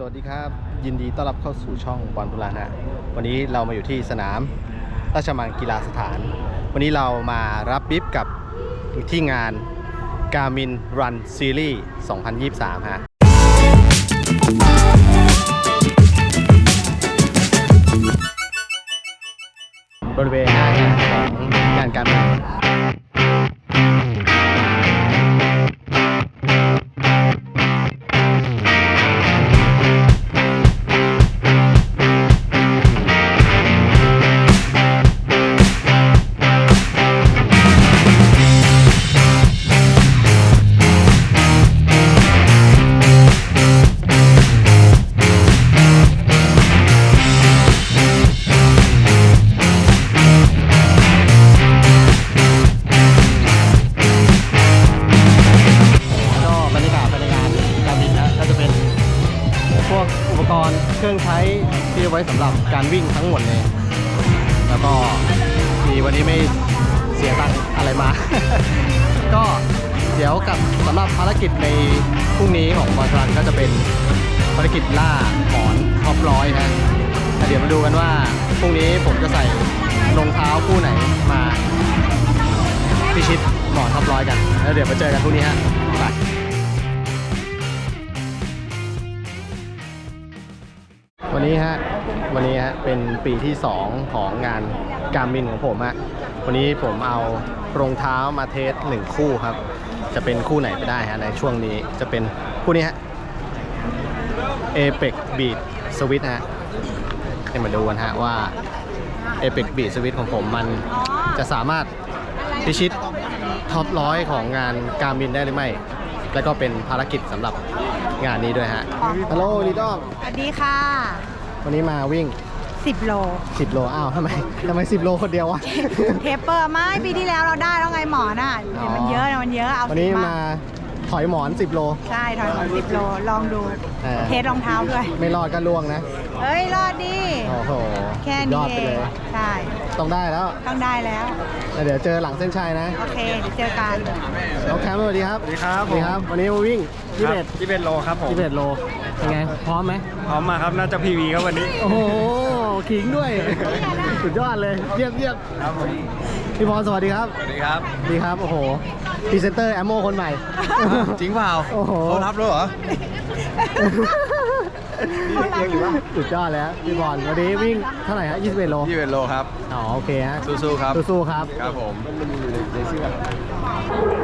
สวัสดีครับ ยินดีต้อนรับเข้าสู่ช่องบอลบุรานะวันนี้เรามาอยู่ที่สนามราชมังกีฬาสถาน วันนี้เรามารับบิฟกับที่งาน Garmin Run Series 2023 ฮะบริเวณหน้างานของงานการบิน ตหมอนท็อปร้อยกัน แล้วเดี๋ยวมาเจอกันพรุ่งนี้ฮะไปวันนี้ฮะ วันนี้ฮะ เป็นปีที่ 2 ของงานการบินของผมฮะ วันนี้ผมเอารองเท้ามาเทสหนึ่งคู่ครับ จะเป็นคู่ไหนไปได้ฮะในช่วงนี้ จะเป็นคู่นี้ฮะ Apex Beat Switch ฮะให้มาดูกันฮะว่า Apex Beat Switch ของผมมันจะสามารถพิชิต ท็อปร้อยของงานการบินได้หรือไม่ แล้วก็เป็นภารกิจสำหรับงานนี้ด้วยฮะฮัลโหลลีดอมสวัสดีค่ะ วันนี้มาวิ่ง 10 โล 10 โล อ้าวทำไมทำไม 10 โลคนเดียววะ เทปเปอร์ไม่ปีที่แล้วเราได้แล้วไงหมอน่ะอ๋อมันเยอะนะมันเยอะ เอาวันนี้สิบมา ถอยหมอน 10 โลใช่ถอยหมอน10โลลองดูเออเทสรองเท้าด้วย ไม่รอดก็ล่วงนะเฮ้ย รอดดิโอ้โหแค่ยนี้อดเอไปเลงยใช่ ต้องได้แล้วต้องได้แล้ว แล้ว เดี๋ยวเจอหลังเส้นชัยนะโอเคเดี๋ยวเจอกัน น้องแคมป์สวัสดีครับสวัสดีครับสวัสดีครับ วันนี้มาวิ่ง21 ยี่สิบโลครับผม21โลเป็นไง พร้อมไหม พร้อมมาครับน่าจะพีวีครับวันนี้ โอ้โหขิงด้วย สุดยอดเลย เยี่ยมเยี่ยมครับผม พี่พรสวัสดีครับสวัสดีครับ ดีครับ โอ้โหพรีเซนเตอร์แอมโมคนใหม่ จริงเปล่าโอ้โห เขารับด้วยเหรอสุดยอดเลยฮะพี่บอลวันนี้วิ่งเท่าไหร่ฮะ21โลยี่สิบโลครับ อ๋อโอเคฮะสู้ๆครับ สู้ๆครับ ครับผม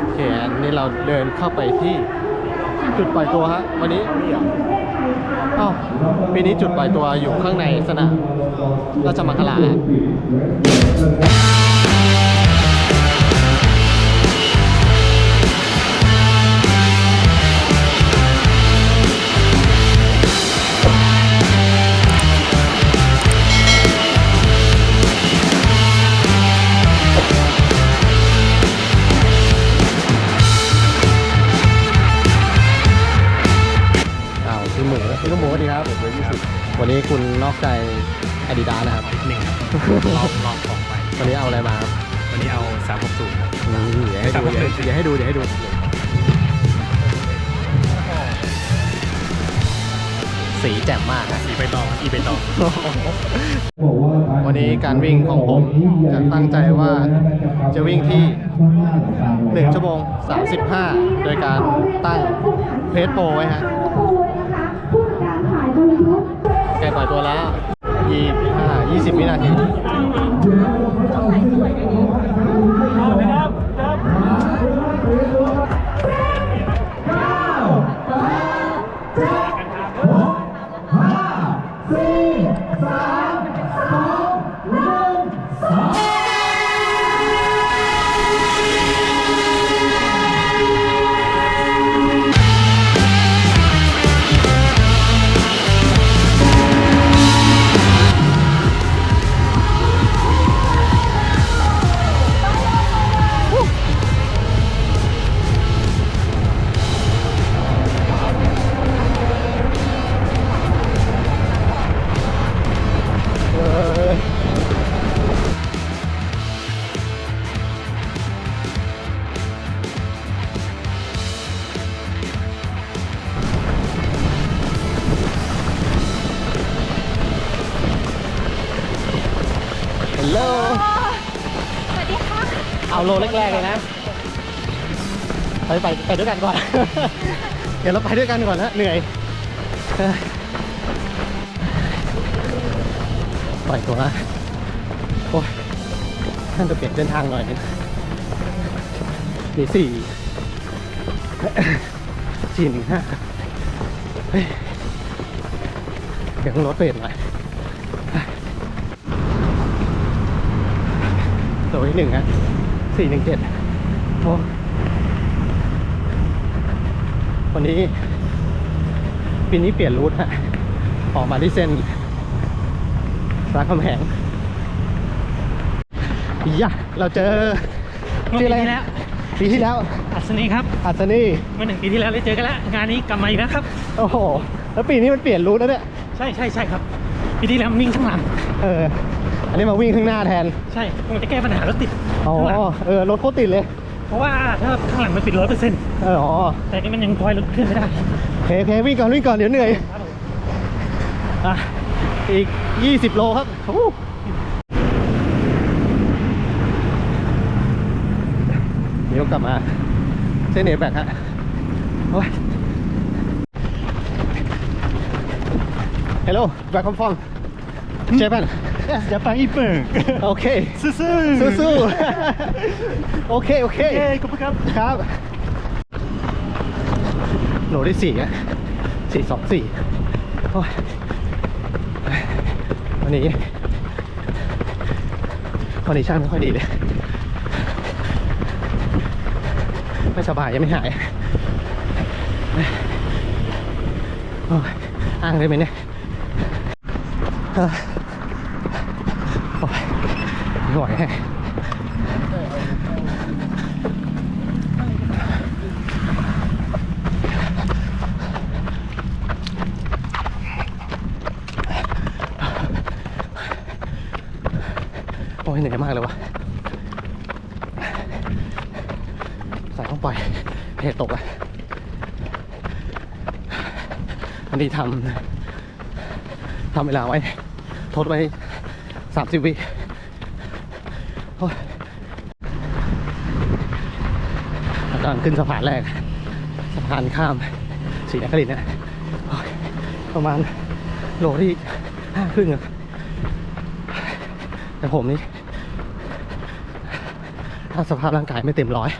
โอเคอันนี่เราเดินเข้าไปที่จุดปล่อยตัวฮะวันนี้อ้าวปีนี้จุดปล่อยตัวอยู่ข้างในสนามราชมังคลาฮะ คุณนอกใจอาดิดานะครับหนึ่งครับลองลองของไปวันนี้เอาอะไรมาครับวันนี้เอา360ครับ อืมเดี๋ยวให้ดูเดี๋ยวให้ดูเดี๋ยวให้ดูสีแจ่มมากอะอีไปตองอีไปตอง วันนี้การวิ่งของผมจะตั้งใจว่าจะวิ่งที่ 1 ชั่วโมง 35 โดยการตั้งเพจโปรไว้ฮะใกล้ปล่อยตัวแล้ว 25 20 วินาที โลแรกๆเลยนะไปไปไปด้วยกันก่อน เดี๋ยวเราไปด้วยกันก่อนนะเหนื่อยปล่อยตัวนะโอ้ยท่านจะเปลี่ยนเส้นทางหน่อยนึงนี่สี่สี่หนึ่งห้าเฮ้ยเดี๋ยวรถเปลี่ยนหน่อยตัวที่หนึ่งฮะ สี่หนึ่งเจ็ดโอ้วันนี้ปีนี้เปลี่ยนรูทฮะ ออกมาที่เส้นรามคำแหงยะเราเจอเมื่อปีที่แล้วปีที่แล้ว อัศนีครับ อัศนีเมื่อหนึ่งปีที่แล้วได้เจอกันแล้ว งานนี้กลับมาอีกแล้วครับ โอ้โห แล้วปีนี้มันเปลี่ยนรูทแล้วเนี่ย ใช่ใช่ใช่ครับ ปีที่แล้ววิ่งข้างหลัง เออ อันนี้มาวิ่งข้างหน้าแทน ใช่มันจะแก้ปัญหารถติด อ๋อ ข้างหลังเออ รถโคตรติดเลย เพราะว่าถ้าข้างหลังมันปิดร้อยเปอร์เซ็นต์เออ อ๋อแต่นี่มันยังพลอยรถเคลื่อนไม่ได้โอเคโอเควิ่งก่อนวิ่งก่อนเดี๋ยวเหนื่อย ครับผมอะ อีก 20 โลครับโอ้โหเดี๋ยวกลับมา เส้นเอแบกฮะโอ้ย Hello welcome from Japan จะไปญี่ปุ่น โอเคสู้สู้ๆ โอเค โอเค เย้ขอบคุณครับ ครับ โหลที่สี่อะสี่สองสี่โอ้ยวันนี้คอนดิชันไม่ค่อยดีเลย ไม่สบายยังไม่หายโอ้ยอ้างได้ไหมเนี่ยเอ้ยโอ้ยไม่ไหวแฮะโอ้ยเหนื่อยมากเลยวะใส่ต้องปล่อยเพจตกอะวันนี้ทำทำเวลาไว้ ทดไว้สามสิบวิ โอ้ยกำลังขึ้นสะพานแรก สะพานข้ามสีนครินทร์นะโอ้ยประมาณโลที่ห้าครึ่งอะแต่ผมนี่ถ้าสภาพร่างกายไม่เต็มร้อย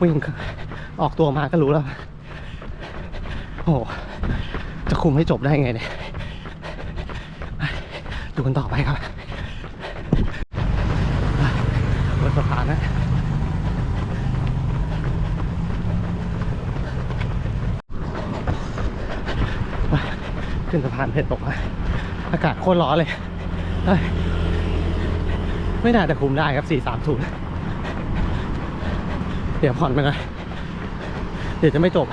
วิ่งออกตัวมาก็รู้แล้ว โอ้โหจะคุมให้จบได้ไงเนี่ย ดูกันต่อไปครับนสะพานนะ ขึ้ นสะพานเพชรตกอะอากาศโคตรร้อนเลยเฮ้ยไม่น่าจะคุมได้ครับ 430 เดี๋ยวผ่อนไปก่อนเดี๋ยวจะไม่จบ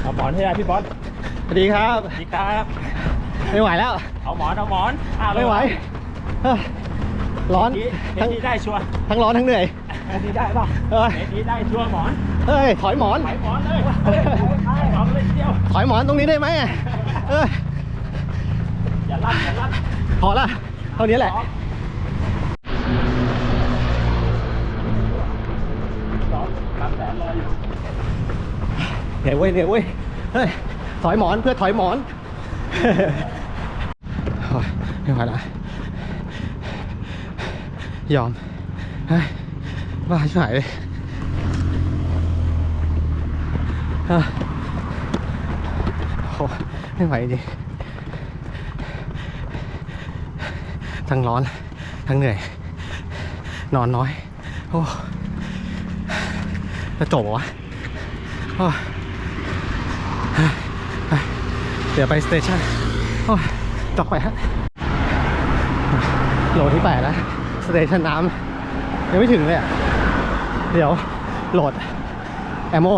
เอาหมอนให้ได้พี่บอสสวัสดีครับ สวัสดีครับ ไม่ไหวแล้ว เอาหมอนเอาหมอนอะไม่ไหวเฮ้ยร้อนเดี๋ยวทั้งนี้ได้ชัวร์ทั้งร้อนทั้งเหนื่อย เดี๋ยวนี้ได้ป่ะเฮ้ยเดี๋ยวนี้ได้ชัวร์หมอนเฮ้ยถอยหมอนไปหมอนเลยหมอนเลยทีเดียวถอยหมอนตรงนี้ได้ไหมอะเอออย่าลั่นอย่าลั่นพอละเท่านี้แหละสองสามแสนรออยู่เหนื่อยเว้ยเหนื่อยเว้ยเฮ้ยถอยหมอนเพื่อถอยหมอนโอ๊ยไม่ไหวละยอมเฮ้ย บ้าชิบหายเลยเอ้อโอ้ไม่ไหวจริงทั้งร้อน ทั้งเหนื่อย นอนน้อย โอ้จะจบวะโอ้ยเดี๋ยวไปสเตชันโอ้ยจอไปฮะโหลที่แปดแล้วสเตชันน้ำยังไม่ถึงเลยอะ เดี๋ยวโหลดแอมโม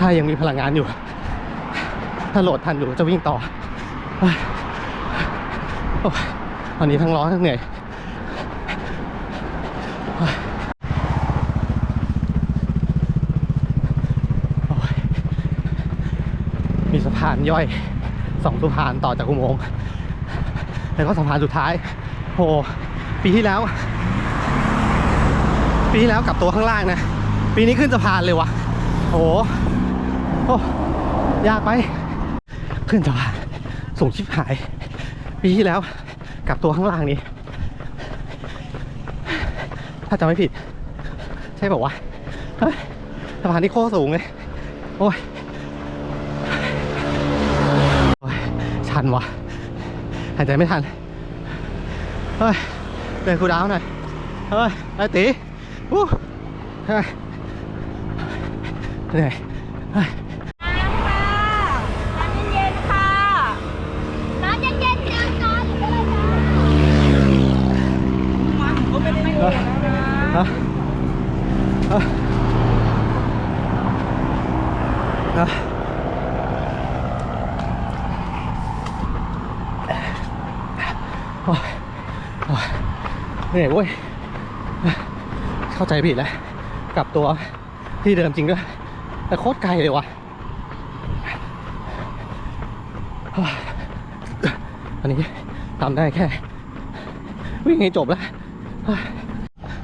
ถ้ายังมีพลังงานอยู่ ถ้าโหลดทันอยู่จะวิ่งต่อตอนนี้ทั้งร้อนทั้งเหนื่อยโอ้ยมีสะพานย่อยสองสะพานต่อจากอุโมงค์แล้วก็สะพานสุดท้ายโห ปีที่แล้ว ปีที่แล้วกลับตัวข้างล่างนะ ปีนี้ขึ้นสะพานเลยวะโหโอ้ยากไป ขึ้นสะพานสูงชิบหาย ปีที่แล้วกลับตัวข้างล่างนี้ ถ้าจำไม่ผิด ใช่บอกว่าวะสะพานที่โคตรสูงเลยโอ้ยโอ้ยชันวะหายใจไม่ทันเฮ้ย เดินคูลดาวน์หน่อย เฮ้ย ไอ้ตีวู้เฮ้ยเหนื่อยเฮ้ย น้ำเย็นๆค่ะ น้ำเย็นๆเจียวจอนเลยนะ ฮะฮะฮะโอ้ยโอ้ย เหนื่อยเว้ยเข้าใจผิดแล้วกลับตัวที่เดิมจริงด้วย แต่โคตรไกลเลยว่ะอันนี้ทำได้แค่ วิ่งให้จบแล้ว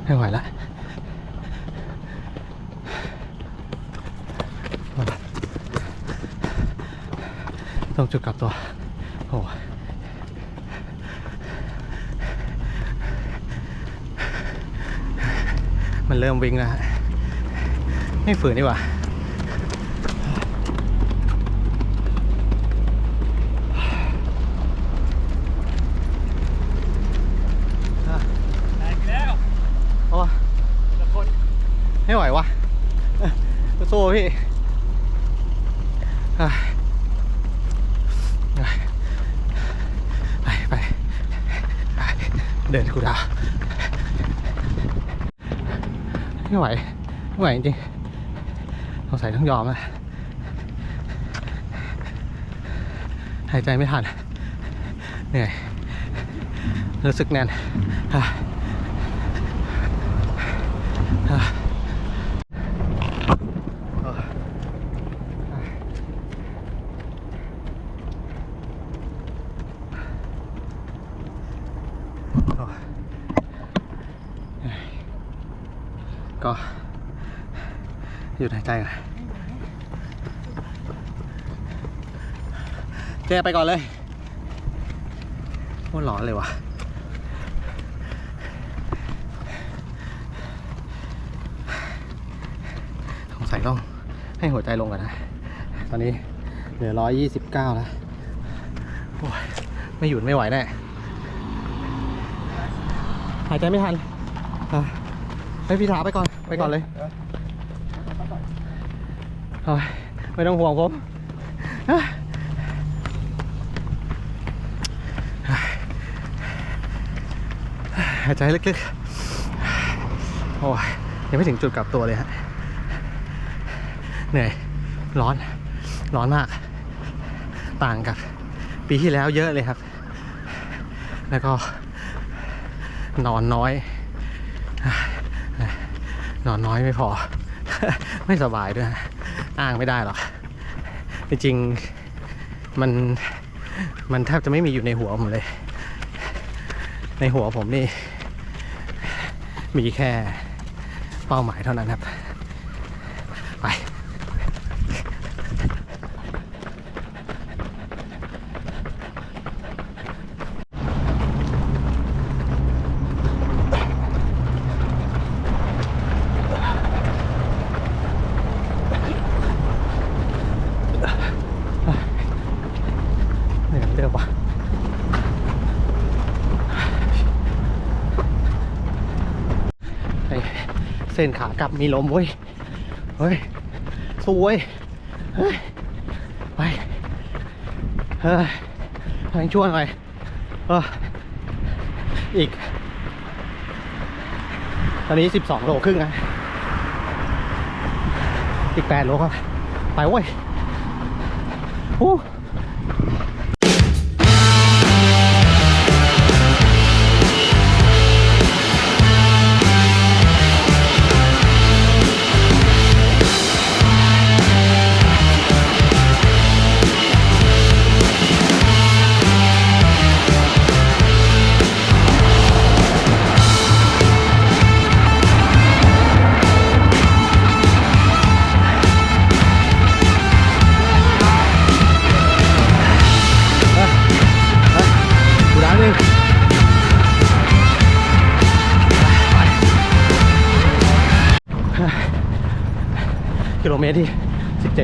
ไม่ไหวแล้วต้องจุดกลับตัวโอ้ย มันเริ่มวิ่งแล้วฮะไม่ฝืนดีกว่าแตกแล้วโอ้ยละคนไม่ไหววะเอ้ยสู้ๆพี่อะไปไปไปเดินกูดาว ไม่ไหว ไม่ไหวจริงๆสงสัยต้องยอมแล้วหายใจไม่ทันเหนื่อยรู้สึกแน่นอะอะ ก็หยุ ดหายใจก่อนเจไปก่อนเลยโคตรร้อนเลยวะสงสัยต้องให้หัวใจลงก่อนนะ ตอนนี้เหลือร้อยยี่สิบเก้าแล้วโอ้ยไม่หยุดไม่ไหวแน่หายใจไม่ทันอะให้พี่ถาไปก่อน ไปก่อนเลย ไม่ต้องห่วงผมหายใจลึกๆ โอ้ยยังไม่ถึงจุดกลับตัวเลยฮะ เหนื่อย ร้อน ร้อนมาก ต่างกับปีที่แล้วเยอะเลยครับ แล้วก็นอนน้อย นอนน้อยไม่พอ ไม่สบายด้วย อ้างไม่ได้หรอก จริงๆมันมันแทบจะไม่มีอยู่ในหัวผมเลย ในหัวผมนี่ มีแค่เป้าหมายเท่านั้นครับ ไป เหนื่อยเดิมว่ะเฮ้ยเส้นขากลับมีลมเว้ย เฮ้ยสวยเฮ้ย ไปเฮ้ยทางช่วยหน่อยเอออีก ตอนนี้ 12 โลครึ่งนะอีก 8 โลครับ ไปเว้ย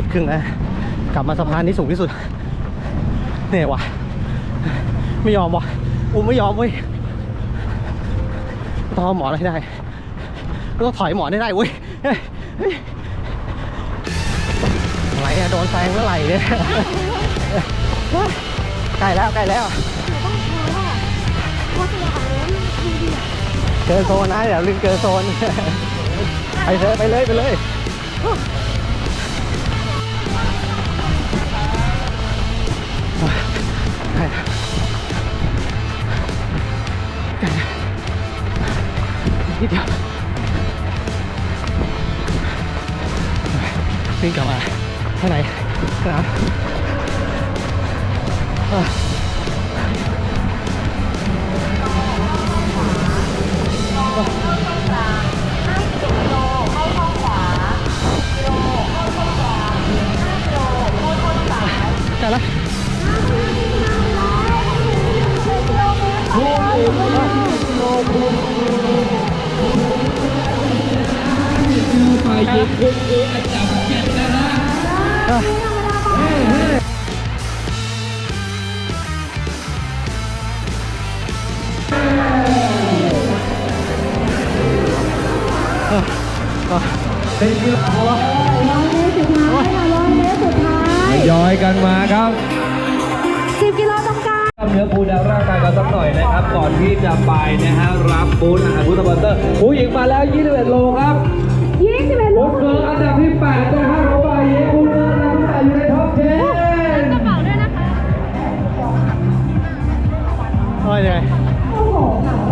17ครึ่งนะกลับมาสะพานที่สูงที่สุดเหนื่อยว่ะไม่ยอมว่ะอุ้มไม่ยอมเว้ยต้องเอาหมอนให้ได้ต้องถอยหมอนให้ได้เว้ยเฮ้ยเฮ้ยอะโดนแซงเมื่อไหร่เนี่ยใกล้แล้วใกล้แล้วเกินโซนนะอย่าลืมเกินโซนไปเลยไปเลยไปเลย นิดเดียววิ่งกลับมาข้างในครับ กลางกล้ามเนื้อปูดาร่างกายกันสักหน่อยนะครับ ก่อนที่จะไปนะฮะรับบูธอาหารบูธสปอนเซอร์ผู้หญิงมาแล้ว 21 โลครับ21โลบุญเกิร์ลอันดับที่8นะฮะของฝ่ายหญิงบุญเกิร์ลอันดับที่8อยู่ในท็อป10กระเป๋าด้วยนะคะโอ้ยเหนื่อย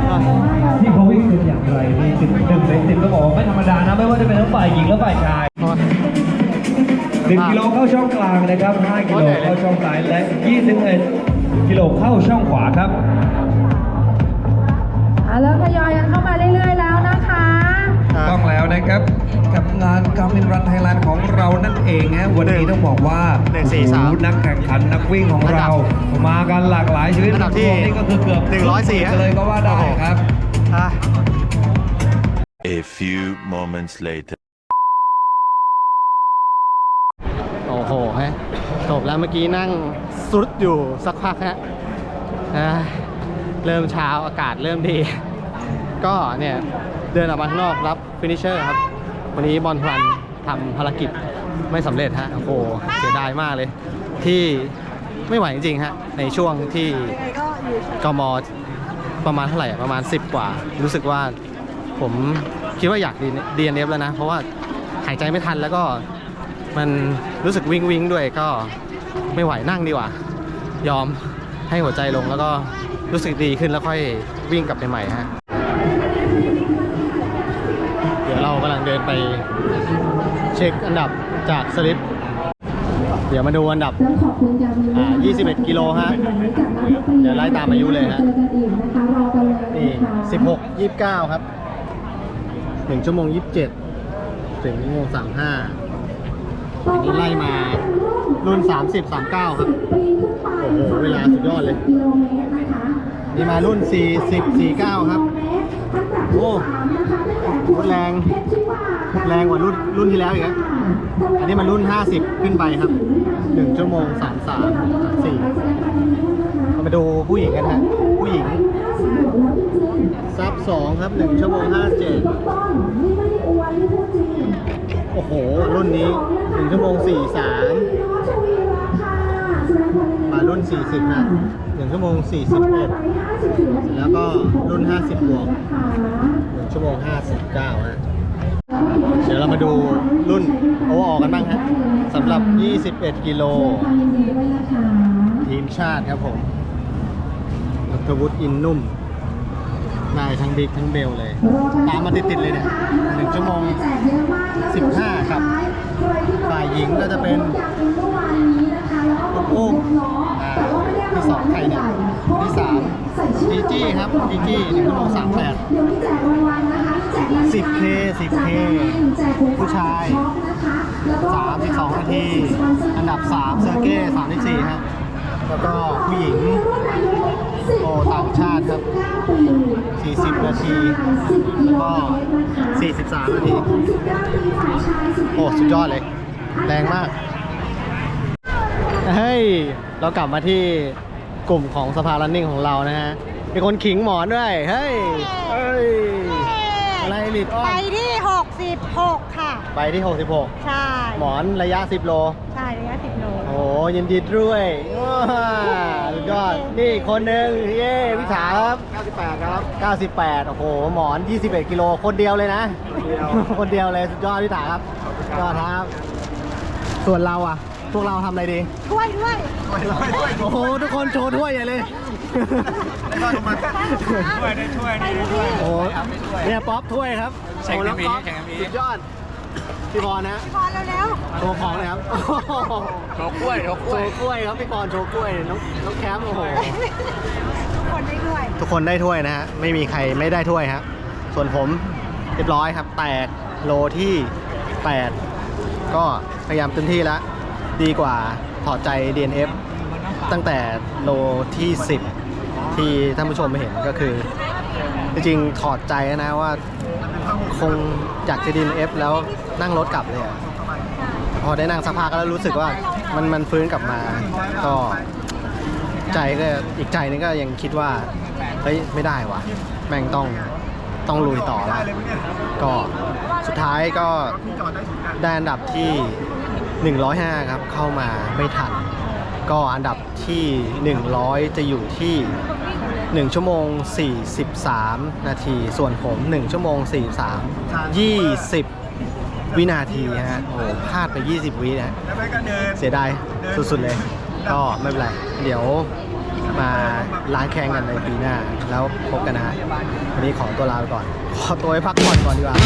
อะที่เขาวิ่งเป็นอย่างไรนี่ติดหนึ่งในสิบก็บอกว่าไม่ธรรมดานะไม่ว่าจะเป็นทั้งฝ่ายหญิงและฝ่ายชายโอ้ยหนึ่งกิโลเข้าช่องกลางนะครับ 5 กิโลเข้าช่องซ้ายและ21 กิโลเข้าช่องขวาครับอะเริ่มทยอยกันเข้ามาเรื่อยๆแล้วนะคะอะต้องแล้วนะครับกับงานการมินรันไทยแลนด์ของเรานั่นเองฮะวันนี้ต้องบอกว่าหนึ่งสี่สามโอ้โหนักแข่งขันนักวิ่งของอันดัเราบมากันหลากหลายชีวิตอันดับที่รวมนี่ก็คือเกือบหนึ่งร้อยสี่ฮะเลยก็ว่าได้ครับอะ A few moments later. โอ้โหฮะ จบแล้วเมื่อกี้นั่งสุดอยู่สักพักฮะอะเริ่มเช้าอากาศเริ่มดี ก็เนี่ยเดินออกมาข้างนอกรับฟินิชเชอร์ครับ วันนี้บอลพลันทำภารกิจไม่สำเร็จฮะ โอ้โห เสียดายมากเลย ที่ไม่ไหวจริงๆฮะ ในช่วงที่กมประมาณเท่าไหร่ประมาณ 10 กว่า รู้สึกว่าผมคิดว่าอยาก DNF แล้วนะ เพราะว่าหายใจไม่ทันแล้วก็ มันรู้สึกวิงวิงด้วยก็ไม่ไหวนั่งดีกว่า ยอมให้หัวใจลงแล้วก็รู้สึกดีขึ้นแล้วค่อยวิ่งกลับไปใหม่ฮะเดี๋ยวเรากำลังเดินไปเช็คอันดับจากสลิป เดี๋ยวมาดูอันดับอ่า21 กิโลฮะ เดี๋ยวไล่ตามอายุเลยฮะ นี่ 16 29 ครับ 1 ชั่วโมง 27 ถึง1ชั่วโมง35 อันนี้ไล่มารุ่น 30 39 ครับ โอ้โห เวลาสุดยอดเลย นี่มารุ่น 40 49 ครับ โอ้โหแรง แรงกว่ารุ่นรุ่นที่แล้วอีกครับอันนี้มันรุ่น 50 ขึ้นไปครับ 1 ชั่วโมง 33 4เรามาดูผู้หญิงกันฮะ ผู้หญิงซับ 2 ครับ 1 ชั่วโมง 57 โอ้โห รุ่นนี้1ชั่วโมง 43 มารุ่น 40 นะ1ชั่วโมง 41 แล้วก็รุ่น 50 บวก1ชั่วโมง 59ฮะเดี๋ยวเรามาดูรุ่นโอเวอร์ออกกันบ้างฮะสำหรับ 21 กิโล ทีมชาติครับผมนัทวุฒิอินนุ่ม ได้ทั้งบิ๊กทั้งเบลเลย ตามมาติดๆเลยเนี่ย1ชั่วโมง 15 ครับ ฝ่ายหญิงก็จะเป็นคุณอุ้มอ่าที่สองใครเนี่ยที่สามจีจี้ครับจีจี้หนึ่งชั่วโมงสามแปด 10K 10K ผู้ชาย32นาที อันดับ3เซอร์เก้34ฮะแล้วก็ผู้หญิง โอ้ต่างชาติครับ 40 นาที แล้วก็ 43 นาที โอ้สุดยอดเลย แรงมาก เฮ้ย เรากลับมาที่กลุ่มของสภารันนิ่งของเรานะฮะ มีคนขิงหมอนด้วย เฮ้ยเฮ้ย อะไรลิดอ้อไปมที่ 66 ค่ะ ไปที่ 66 ใช่ หมอนระยะ 10 โล ใช่ระยะ10โล โอ้ยินดีด้วยว้าสุด ยอด นี่อีกคนหนึ่งเย้พิถาครับ98 ครับ 98 โอ้โห หมอน 21 กิโล คนเดียวเลยนะ คนเดียวเลย สุดยอดพิถาครับสุดยอดครับ ส่วนเราอะ พวกเราทำอะไรดีช่วยด้วยโอ้โห ทุกคนโชว์ถ้วยใหญ่เลย ช่วยได้ช่วยได้ช่วย โอ้โหเนี่ยป๊อปถ้วยครับแข่งกันมีโอ้โหแข่งกันมีสุดยอด พี่พรนะพอแล้วแล้วโชว์ของเลยครับโชว์กล้วยโชว์กโชล้วย ว์กล้วยครับพี่กรณ์โชว์กล้วยน้องน้องแคมป์โอ้โหทุกคนได้ด้วย ทุกคนได้ถ้วยนะฮะ ไม่มีใครไม่ได้ถ้วยครับส่วนผมเรียบร้อยครับ แตกโลที่ 8 ก็พยายามเต็มที่แล้ว ดีกว่าถอดใจ DNF ตั้งแต่โลที่ 10 ที่ท่านผู้ชมไม่เห็นก็คือ จริงๆถอดใจนะว่า คงอยากจะ DNF แล้วนั่งรถกลับเลยอะพอได้นั่งสักพักแล้วรู้สึกว่ามันมันฟื้นกลับมาก็ ใจก็อีกใจนึงก็ยังคิดว่าเฮ้ยไม่ได้วะแม่งต้องต้องลุยต่อล้วก็สุดท้ายก็ได้อันดับที่ 105 ครับ เข้ามาไม่ทัน ก็อันดับที่ 100 จะอยู่ที่ 1 ชั่วโมง 43 นาที ส่วนผม 1 ชั่วโมง 43 20 วินาทีฮะ โอ้พลาดไป 20 วินะเสียดายสุด ๆ เลย ก็ไม่เป็นไร เดี๋ยวมาล้างแค้นกันในปีหน้า แล้วพบกันนะฮะ วันนี้ขอตัวลาไปก่อน ขอตัวไปพักผ่อนก่อนดีกว่า